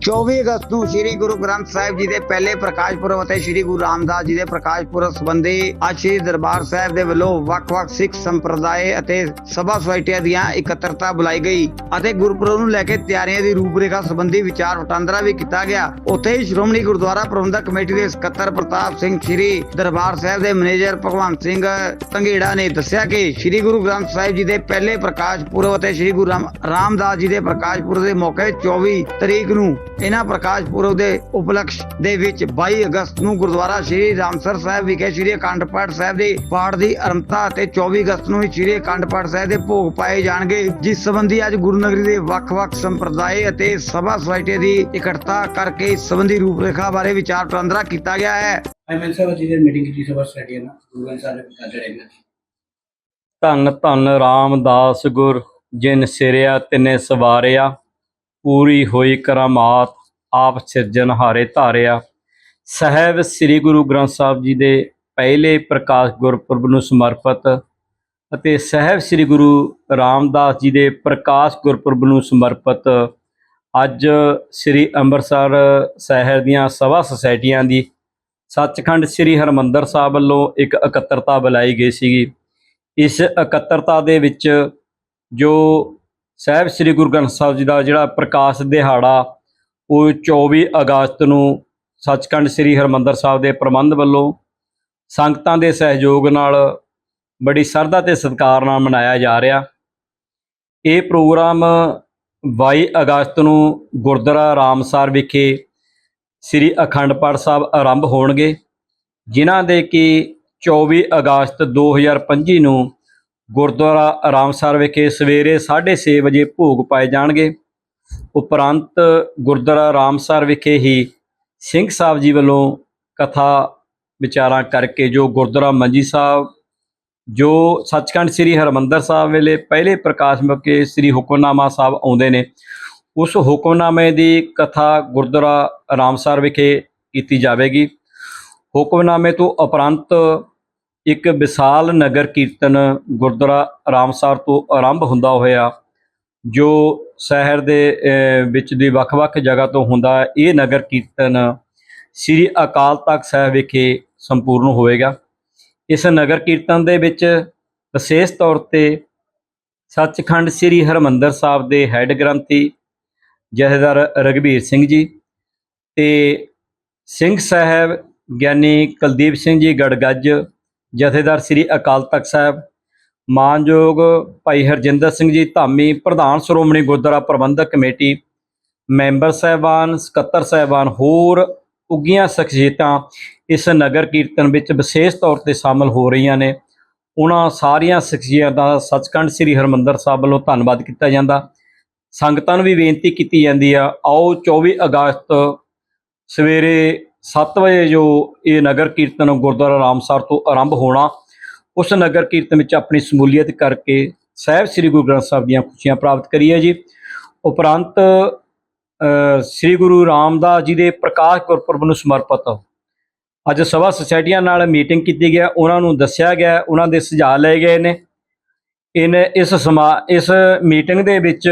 24 ਅਗਸਤ ਨੂੰ ਸ੍ਰੀ ਗੁਰੂ ਗ੍ਰੰਥ ਸਾਹਿਬ ਜੀ ਦੇ ਪਹਿਲੇ ਪ੍ਰਕਾਸ਼ ਪੁਰਬ ਅਤੇ ਸ੍ਰੀ ਗੁਰੂ ਰਾਮਦਾਸ ਜੀ ਦੇ ਪ੍ਰਕਾਸ਼ ਪੁਰਬ ਸੰਬੰਧੀ ਅੱਜ ਸ੍ਰੀ ਦਰਬਾਰ ਸਾਹਿਬ ਦੇ ਵੱਲੋਂ ਵੱਖ-ਵੱਖ ਸਿੱਖ ਸੰਪਰਦਾਇ ਅਤੇ ਸਭਾ ਸੁਸਾਇਟੀਆਂ ਦੀਆਂ ਇਕੱਤਰਤਾ ਬੁਲਾਈ ਗਈ ਅਤੇ ਗੁਰਪੁਰਬ ਨੂੰ ਲੈ ਕੇ ਤਿਆਰੀਆਂ ਦੀ ਰੂਪਰੇਖਾ ਸੰਬੰਧੀ ਵਿਚਾਰ ਵਟਾਂਦਰਾ ਵੀ ਕੀਤਾ ਗਿਆ ਉੱਥੇ ਹੀ ਸ਼੍ਰੋਮਣੀ ਗੁਰਦੁਆਰਾ ਪ੍ਰਬੰਧਕ ਕਮੇਟੀ ਦੇ ਸਕੱਤਰ ਪ੍ਰਤਾਪ ਸਿੰਘ ਸ੍ਰੀ ਦਰਬਾਰ ਸਾਹਿਬ ਦੇ ਮੈਨੇਜਰ ਭਗਵੰਤ ਸਿੰਘ ਤੰਗੇੜਾ ਨੇ ਦੱਸਿਆ ਕਿ ਸ੍ਰੀ ਗੁਰੂ ਗ੍ਰੰਥ ਸਾਹਿਬ ਜੀ ਦੇ ਪਹਿਲੇ ਪ੍ਰਕਾਸ਼ ਪੁਰਬ ਅਤੇ ਸ੍ਰੀ ਗੁਰੂ ਰਾਮ- ਰਾਮਦਾਸ ਜੀ ਦੇ ਪ੍ਰਕਾਸ਼ ਪੁਰਬ ਦੇ ਮੌਕੇ 24 ਤਰੀਕ ਨੂੰ ਇਹਨਾਂ ਪ੍ਰਕਾਸ਼ ਪੁਰਬ ਦੇ ਉਪਲਕਸ਼ ਦੇ ਵਿੱਚ 22 ਅਗਸਤ ਨੂੰ ਗੁਰਦੁਆਰਾ ਸ੍ਰੀ ਰਾਮਸਰ ਸਾਹਿਬ ਵਿਖੇ ਸ੍ਰੀ ਅਖੰਡ ਪਾਠ ਸਾਹਿਬ ਦੇ ਪਾਠ ਦੀ ਆਰੰਭਤਾ ਅਤੇ 24 ਅਗਸਤ ਨੂੰ ਹੀ ਸ੍ਰੀ ਅਖੰਡ ਪਾਠ ਸਾਹਿਬ ਦੇ ਭੋਗ ਪਾਏ ਜਾਣਗੇ ਜਿਸ ਸੰਬੰਧੀ ਅੱਜ ਗੁਰੂ ਨਗਰੀ ਦੇ ਵੱਖ-ਵੱਖ ਸੰਪਰਦਾਇ ਅਤੇ ਸਭਾ ਸੁਸਾਇਟੀ ਦੀ ਇਕੱਠਤਾ ਕਰਕੇ ਇਸ ਸੰਬੰਧੀ ਰੂਪਰੇਖਾ ਬਾਰੇ ਵਿਚਾਰ ਵਟਾਂਦਰਾ ਕੀਤਾ ਗਿਆ ਹੈ। ਐਮਐਲ ਸਾਹਿਬ ਜੀ ਦੀ ਮੀਟਿੰਗ ਕੀਤੀ ਸਭਾ ਸਟੱਡੀ ਨਾ ਗੁਰੂ ਗ੍ਰੰਥ ਸਾਹਿਬ ਦੇ ਪਿਤਾ ਜੜੇਗਾ ਧੰਨ ਧੰਨ ਰਾਮਦਾਸ ਗੁਰ ਜਿਨ ਸਿਰਿਆ ਤਿਨੇ ਸਵਾਰਿਆ। ਪੂਰੀ ਹੋਈ ਕਰਾਮਾਤ ਆਪ ਸਿਰਜਣਹਾਰੇ ਧਾਰਿਆ। ਸਹਿਬ ਸ੍ਰੀ ਗੁਰੂ ਗ੍ਰੰਥ ਸਾਹਿਬ ਜੀ ਦੇ ਪਹਿਲੇ ਪ੍ਰਕਾਸ਼ ਗੁਰਪੁਰਬ ਨੂੰ ਸਮਰਪਿਤ ਅਤੇ ਸਹਿਬ ਸ੍ਰੀ ਗੁਰੂ ਰਾਮਦਾਸ ਜੀ ਦੇ ਪ੍ਰਕਾਸ਼ ਗੁਰਪੁਰਬ ਨੂੰ ਸਮਰਪਿਤ ਅੱਜ ਸ੍ਰੀ ਅੰਮ੍ਰਿਤਸਰ ਸ਼ਹਿਰ ਦੀਆਂ ਸਭਾ ਸੁਸਾਇਟੀਆਂ ਦੀ ਸੱਚਖੰਡ ਸ੍ਰੀ ਹਰਮੰਦਰ ਸਾਹਿਬ ਵੱਲੋਂ ਇੱਕ ਇਕੱਤਰਤਾ ਬੁਲਾਈ ਗਈ ਸੀਗੀ। ਇਸ ਇਕੱਤਰਤਾ ਦੇ ਵਿੱਚ ਜੋ ਸਾਹਿਬ, ਸ੍ਰੀ ਗੁਰੂ ਗ੍ਰੰਥ ਸਾਹਿਬ ਜੀ ਦਾ ਜਿਹੜਾ ਪ੍ਰਕਾਸ਼ ਦਿਹਾੜਾ, ਉਹ 24 ਅਗਸਤ ਨੂੰ ਸੱਚਖੰਡ ਸ੍ਰੀ ਹਰਮੰਦਰ ਸਾਹਿਬ ਦੇ ਪ੍ਰਬੰਧ ਵੱਲੋਂ ਸੰਗਤਾਂ ਦੇ ਸਹਿਯੋਗ ਨਾਲ ਬੜੀ ਸਰਦਾ ਤੇ ਸਤਿਕਾਰ ਨਾਲ ਮਨਾਇਆ ਜਾ ਰਿਹਾ। ਇਹ ਪ੍ਰੋਗਰਾਮ 22 ਅਗਸਤ ਨੂੰ ਗੁਰਦੁਆਰਾ ਰਾਮਸਰ ਵਿਖੇ ਸ੍ਰੀ ਅਖੰਡ ਪਾਠ ਸਾਹਿਬ ਆਰੰਭ ਹੋਣਗੇ, ਜਿਨ੍ਹਾਂ ਦੇ ਕਿ 24 ਅਗਸਤ 2025 ਨੂੰ ਗੁਰਦੁਆਰਾ ਆਰਾਮਸਰ ਵਿਖੇ ਸਵੇਰੇ 6:30 ਵਜੇ ਭੋਗ ਪਾਏ ਜਾਣਗੇ। ਉਪਰੰਤ ਗੁਰਦੁਆਰਾ ਰਾਮਸਰ ਵਿਖੇ ਹੀ ਸਿੰਘ ਸਾਹਿਬ ਜੀ ਵੱਲੋਂ ਕਥਾ ਵਿਚਾਰਾਂ ਕਰਕੇ ਜੋ ਗੁਰਦੁਆਰਾ ਮੰਜੀ ਸਾਹਿਬ, ਜੋ ਸੱਚਖੰਡ ਸ੍ਰੀ ਹਰਮੰਦਰ ਸਾਹਿਬ ਵੇਲੇ ਪਹਿਲੇ ਪ੍ਰਕਾਸ਼ ਮੌਕੇ ਸ੍ਰੀ ਹੁਕਮਨਾਮਾ ਸਾਹਿਬ ਆਉਂਦੇ ਨੇ, ਉਸ ਹੁਕਮਨਾਮੇ ਦੀ ਕਥਾ ਗੁਰਦੁਆਰਾ ਰਾਮਸਰ ਵਿਖੇ ਕੀਤੀ ਜਾਵੇਗੀ। ਹੁਕਮਨਾਮੇ ਤੋਂ ਉਪਰੰਤ ਇੱਕ ਵਿਸ਼ਾਲ ਨਗਰ ਕੀਰਤਨ ਗੁਰਦੁਆਰਾ ਆਰਾਮਸਾਰ ਤੋਂ ਆਰੰਭ ਹੁੰਦਾ ਹੋਇਆ, ਜੋ ਸ਼ਹਿਰ ਦੇ ਵਿੱਚ ਦੀ ਵੱਖ-ਵੱਖ ਜਗ੍ਹਾ ਤੋਂ ਹੁੰਦਾ ਇਹ ਨਗਰ ਕੀਰਤਨ ਸ੍ਰੀ ਅਕਾਲ ਤਖਤ ਸਾਹਿਬ ਵਿਖੇ ਸੰਪੂਰਨ ਹੋਵੇਗਾ। ਇਸ ਨਗਰ ਕੀਰਤਨ ਦੇ ਵਿੱਚ ਵਿਸ਼ੇਸ਼ ਤੌਰ ਤੇ ਸੱਚਖੰਡ ਸ੍ਰੀ ਹਰਮੰਦਰ ਸਾਹਿਬ ਦੇ ਹੈੱਡ ਗ੍ਰੰਥੀ ਜਥੇਦਾਰ ਰਗਵੀਰ ਸਿੰਘ ਜੀ ਤੇ ਸਿੰਘ ਸਾਹਿਬ ਗਿਆਨੀ ਕੁਲਦੀਪ ਸਿੰਘ ਜੀ ਗੜਗੱਜ ਜਥੇਦਾਰ ਸ੍ਰੀ ਅਕਾਲ ਤਖਤ ਸਾਹਿਬ, ਮਾਨਯੋਗ ਭਾਈ ਹਰਜਿੰਦਰ ਸਿੰਘ ਜੀ ਧਾਮੀ, ਪ੍ਰਧਾਨ ਸ਼੍ਰੋਮਣੀ ਗੁਰਦੁਆਰਾ ਪ੍ਰਬੰਧਕ ਕਮੇਟੀ, ਮੈਂਬਰ ਸਹਿਬਾਨ, ਸਕੱਤਰ ਸਹਿਬਾਨ, ਹੋਰ ਉੱਗੀਆਂ ਸ਼ਖਸੀਅਤਾਂ ਇਸ ਨਗਰ ਕੀਰਤਨ ਵਿੱਚ ਵਿਸ਼ੇਸ਼ ਤੌਰ ਤੇ ਸ਼ਾਮਲ ਹੋ ਰਹੀਆਂ ਨੇ। ਉਹਨਾਂ ਸਾਰੀਆਂ ਸ਼ਖਸੀਅਤਾਂ ਦਾ ਸੱਚਖੰਡ ਸ੍ਰੀ ਹਰਮੰਦਰ ਸਾਹਿਬ ਵੱਲੋਂ ਧੰਨਵਾਦ ਕੀਤਾ ਜਾਂਦਾ। ਸੰਗਤਾਂ ਨੂੰ ਵੀ ਬੇਨਤੀ ਕੀਤੀ ਜਾਂਦੀ ਆ, ਆਓ 24 ਅਗਸਤ ਸਵੇਰੇ 7 ਵਜੇ ਜੋ ਇਹ ਨਗਰ ਕੀਰਤਨ ਗੁਰਦੁਆਰਾ ਰਾਮਸਰ ਤੋਂ ਆਰੰਭ ਹੋਣਾ, ਉਸ ਨਗਰ ਕੀਰਤਨ ਵਿੱਚ ਆਪਣੀ ਸਮੂਲੀਅਤ ਕਰਕੇ ਸਾਹਿਬ ਸ੍ਰੀ ਗੁਰੂ ਗ੍ਰੰਥ ਸਾਹਿਬ ਦੀਆਂ ਖੁਸ਼ੀਆਂ ਪ੍ਰਾਪਤ ਕਰੀਏ ਜੀ। ਉਪਰੰਤ ਸ੍ਰੀ ਗੁਰੂ ਰਾਮਦਾਸ ਜੀ ਦੇ ਪ੍ਰਕਾਸ਼ ਗੁਰਪੁਰਬ ਨੂੰ ਸਮਰਪਿਤ ਅੱਜ ਸਭਾ ਸੁਸਾਇਟੀਆਂ ਨਾਲ ਮੀਟਿੰਗ ਕੀਤੀ ਗਿਆ, ਉਹਨਾਂ ਨੂੰ ਦੱਸਿਆ ਗਿਆ, ਉਹਨਾਂ ਦੇ ਸੁਝਾਅ ਲਏ ਗਏ ਨੇ। ਇਨ, ਇਸ ਸਮਾ, ਇਸ ਮੀਟਿੰਗ ਦੇ ਵਿੱਚ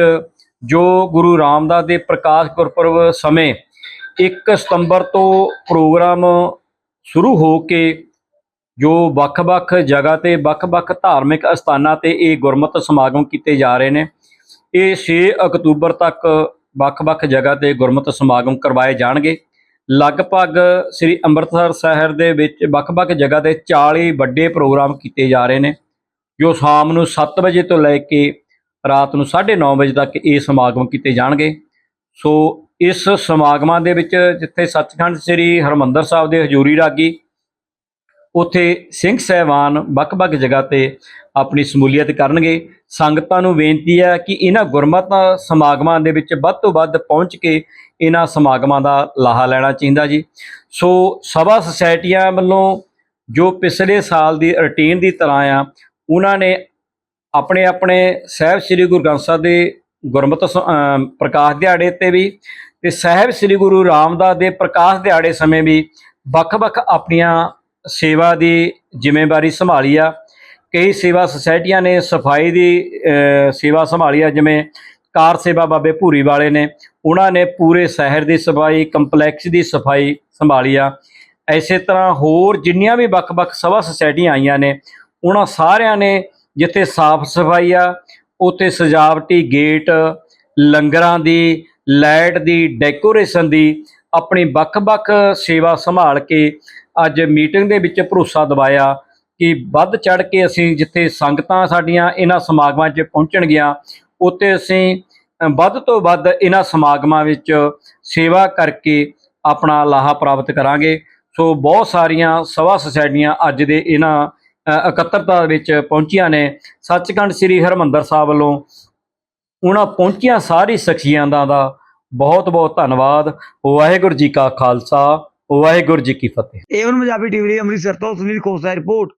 ਜੋ ਗੁਰੂ ਰਾਮਦਾਸ ਦੇ ਪ੍ਰਕਾਸ਼ ਗੁਰਪੁਰਬ ਸਮੇਂ 1 ਸਤੰਬਰ ਤੋਂ ਪ੍ਰੋਗਰਾਮ ਸ਼ੁਰੂ ਹੋ ਕੇ ਜੋ ਵੱਖ-ਵੱਖ ਜਗ੍ਹਾ ਤੇ ਵੱਖ-ਵੱਖ ਧਾਰਮਿਕ ਅਸਥਾਨਾਂ ਤੇ ਇਹ ਗੁਰਮਤਿ ਸਮਾਗਮ ਕੀਤੇ ਜਾ ਰਹੇ ਨੇ। ਇਹ 6 ਅਕਤੂਬਰ ਤੱਕ ਵੱਖ-ਵੱਖ ਜਗ੍ਹਾ ਤੇ ਗੁਰਮਤਿ ਸਮਾਗਮ ਕਰਵਾਏ ਜਾਣਗੇ। ਲਗਭਗ ਸ੍ਰੀ ਅੰਮ੍ਰਿਤਸਰ ਸ਼ਹਿਰ ਦੇ ਵਿੱਚ ਵੱਖ-ਵੱਖ ਜਗ੍ਹਾ ਤੇ 40 ਵੱਡੇ ਪ੍ਰੋਗਰਾਮ ਕੀਤੇ ਜਾ ਰਹੇ ਨੇ, ਜੋ ਸ਼ਾਮ ਨੂੰ 7 ਵਜੇ ਤੋਂ ਲੈ ਕੇ ਰਾਤ ਨੂੰ 9:30 ਵਜੇ ਤੱਕ ਇਹ ਸਮਾਗਮ ਕੀਤੇ ਜਾਣਗੇ। ਸੋ ਇਸ ਸਮਾਗਮਾਂ ਦੇ ਵਿੱਚ ਜਿੱਥੇ ਸੱਚਖੰਡ ਸ੍ਰੀ ਹਰਮੰਦਰ ਸਾਹਿਬ ਦੇ ਹਜ਼ੂਰੀ ਰਾਗੀ, ਉੱਥੇ ਸਿੰਘ ਸਹਿਬਾਨ ਵੱਖ-ਵੱਖ ਜਗ੍ਹਾ ਤੇ ਆਪਣੀ ਸਮੂਲੀਅਤ ਕਰਨਗੇ। ਸੰਗਤਾਂ ਨੂੰ ਬੇਨਤੀ ਹੈ ਕਿ ਇਹਨਾਂ ਗੁਰਮਤਿ ਸਮਾਗਮਾਂ ਦੇ ਵਿੱਚ ਵੱਧ ਤੋਂ ਵੱਧ ਪਹੁੰਚ ਕੇ ਇਹਨਾਂ ਸਮਾਗਮਾਂ ਦਾ ਲਾਹਾ ਲੈਣਾ ਚਾਹੀਦਾ ਜੀ। ਸੋ ਸਭਾ ਸੁਸਾਇਟੀਆਂ ਵੱਲੋਂ ਜੋ ਪਿਛਲੇ ਸਾਲ ਦੀ ਰੁਟੀਨ ਦੀ ਤਰ੍ਹਾਂ ਆ, ਉਹਨਾਂ ਨੇ ਆਪਣੇ ਆਪਣੇ ਸਾਹਿਬ ਸ੍ਰੀ ਗੁਰੂ ਗ੍ਰੰਥ ਸਾਹਿਬ ਦੇ ਗੁਰਮਤਿ ਸ- ਪ੍ਰਕਾਸ਼ ਦਿਹਾੜੇ ਤੇ ਵੀ ਤੇ ਸਾਹਿਬ ਸ੍ਰੀ ਗੁਰੂ ਰਾਮਦਾਸ ਦੇ ਪ੍ਰਕਾਸ਼ ਦਿਹਾੜੇ ਸਮੇਂ ਵੀ ਵੱਖ-ਵੱਖ ਆਪਣੀਆਂ ਸੇਵਾ ਦੀ ਜ਼ਿੰਮੇਵਾਰੀ ਸੰਭਾਲੀ ਆ। ਕਈ ਸੇਵਾ ਸੁਸਾਇਟੀਆਂ ਨੇ, ਸਫ਼ਾਈ ਦੀ ਸੇਵਾ ਸੰਭਾਲੀ ਆ, ਜਿਵੇਂ ਕਾਰ ਸੇਵਾ ਬਾਬੇ ਭੂਰੀ ਵਾਲੇ ਨੇ, ਉਹਨਾਂ ਨੇ ਪੂਰੇ ਸ਼ਹਿਰ ਦੀ ਸਫ਼ਾਈ, ਕੰਪਲੈਕਸ ਦੀ ਸਫ਼ਾਈ ਸੰਭਾਲੀ ਆ। ਐਸੇ ਤਰ੍ਹਾਂ ਹੋਰ ਜਿੰਨੀਆਂ ਵੀ ਵੱਖ-ਵੱਖ ਸਭਾ ਸੁਸਾਇਟੀਆਂ ਆਈਆਂ ਨੇ, ਉਹਨਾਂ ਸਾਰਿਆਂ ਨੇ ਜਿੱਥੇ ਸਾਫ਼ ਸਫ਼ਾਈ ਆ, ਉੱਥੇ ਸਜਾਵਟੀ ਗੇਟ, ਲੰਗਰਾਂ ਦੀ ਲਾਈਟ ਦੀ ਡੈਕੋਰੇਸ਼ਨ ਦੀ ਆਪਣੀ ਵੱਖ-ਵੱਖ ਸੇਵਾ ਸੰਭਾਲ ਕੇ ਅੱਜ ਮੀਟਿੰਗ ਦੇ ਵਿੱਚ ਭਰੋਸਾ ਦਿਵਾਇਆ ਕਿ ਵੱਧ ਚੜ ਕੇ ਅਸੀਂ ਜਿੱਥੇ ਸੰਗਤਾਂ ਸਾਡੀਆਂ ਇਹਨਾਂ ਸਮਾਗਮਾਂ 'ਚ ਪਹੁੰਚਣਗੀਆਂ, ਉੱਥੇ ਅਸੀਂ ਵੱਧ ਤੋਂ ਵੱਧ ਇਹਨਾਂ ਸਮਾਗਮਾਂ ਵਿੱਚ ਸੇਵਾ ਕਰਕੇ ਆਪਣਾ ਲਾਹਾ ਪ੍ਰਾਪਤ ਕਰਾਂਗੇ। ਸੋ ਬਹੁਤ ਸਾਰੀਆਂ ਸਭਾ ਸੁਸਾਇਟੀਆਂ ਅੱਜ ਦੇ ਇਹਨਾਂ ਇਕੱਤਰਤਾ ਵਿੱਚ ਪਹੁੰਚੀਆਂ ਨੇ। ਸੱਚਖੰਡ ਸ੍ਰੀ ਹਰਮੰਦਰ ਸਾਹਿਬ ਵੱਲੋਂ ਉਹਨਾਂ ਪਹੁੰਚੀਆਂ ਸਾਰੀ ਸ਼ਖਸੀਅਤਾਂ ਦਾ ਬਹੁਤ ਬਹੁਤ ਧੰਨਵਾਦ। ਵਾਹਿਗੁਰੂ ਜੀ ਕਾ ਖਾਲਸਾ, ਵਾਹਿਗੁਰੂ ਜੀ ਕੀ ਫਤਿਹ। ਏਵਨ ਪੰਜਾਬੀ ਟੀਵੀ ਲਈ ਅੰਮ੍ਰਿਤਸਰ ਤੋਂ ਸੁਨੀਲ ਖੋਸਾ ਦੀ ਰਿਪੋਰਟ।